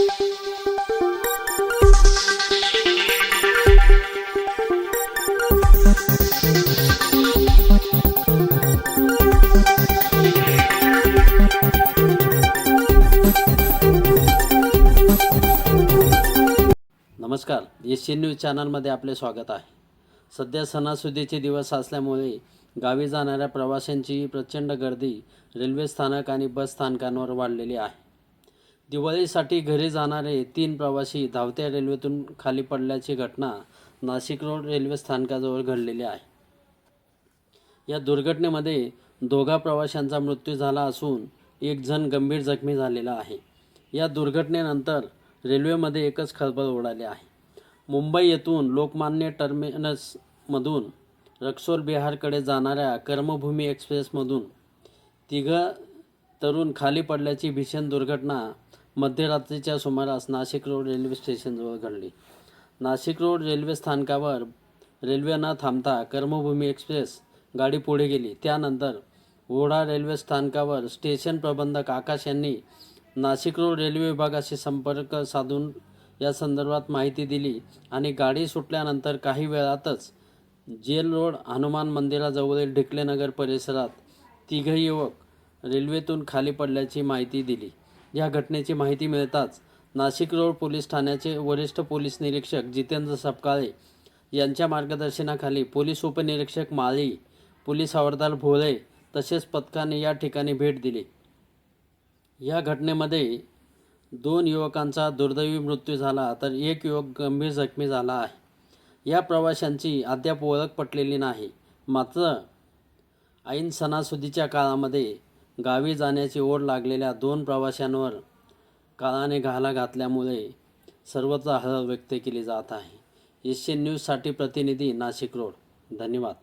नमस्कार Asian news चॅनलमध्ये आपले स्वागत आहे. सध्या सणासुदीचे दिवस असल्यामुळे गावी जाणाऱ्या प्रवाशांची प्रचंड गर्दी रेल्वे स्थानक आणि बस स्थानकांवर वाढलेली आहे. दिवाळीसाठी घरी जाणारे तीन प्रवासी धावत्या रेल्वेतून खाली पडल्याची घटना नाशिक रोड रेल्वे स्थानकाजवळ घडलेली आहे. या दुर्घटनेमध्ये दोघा प्रवाशांचा मृत्यू झाला असून एक जण गंभीर जखमी झालेला आहे. या दुर्घटनेनंतर रेल्वेमध्ये एकच खळबळ उडाली आहे. मुंबई येथून लोकमान्य टर्मिनसमधून रक्सोल बिहारकडे जाणाऱ्या कर्मभूमी एक्सप्रेसमधून तिघं तरुण खाली पडल्याची भीषण दुर्घटना मध्यरात्रीच्या सुमारास नाशिक रोड रेल्वे स्टेशनजवळ घडली. नाशिक रोड रेल्वे स्थानकावर रेल्वे न थांबता कर्मभूमी एक्सप्रेस गाडी पुढे गेली. त्यानंतर ओढा रेल्वे स्थानकावर स्टेशन प्रबंधक आकाश यांनी नाशिक रोड रेल्वे विभागाशी संपर्क साधून या संदर्भात माहिती दिली आणि गाडी सुटल्यानंतर काही वेळातच जेल रोड हनुमान मंदिराजवळील ढिकलेनगर परिसरात तिघही युवक रेल्वेतून खाली पडल्याची माहिती दिली. या घटनेची माहिती मिळताच नाशिक रोड पोलीस ठाण्याचे वरिष्ठ पोलीस निरीक्षक जितेंद्र सपकाळे यांच्या मार्गदर्शनाखाली पोलीस उपनिरीक्षक माळी पोलीस हवालदार भोळे तसेच पथकाने या ठिकाणी भेट दिली. या घटनेमध्ये दोन युवकांचा दुर्दैवी मृत्यू झाला तर एक युवक गंभीर जखमी झाला आहे. या प्रवाशांची अद्याप ओळख पटलेली नाही. मात्र ऐन सणासुदीच्या काळामध्ये गावी जाण्याची ओढ लागलेल्या दोन प्रवाशांवर काळाने घाला घातल्यामुळे सर्वत्र हळहळ व्यक्त केली जात आहे. एशियन न्यूजसाठी प्रतिनिधी नाशिक रोड. धन्यवाद.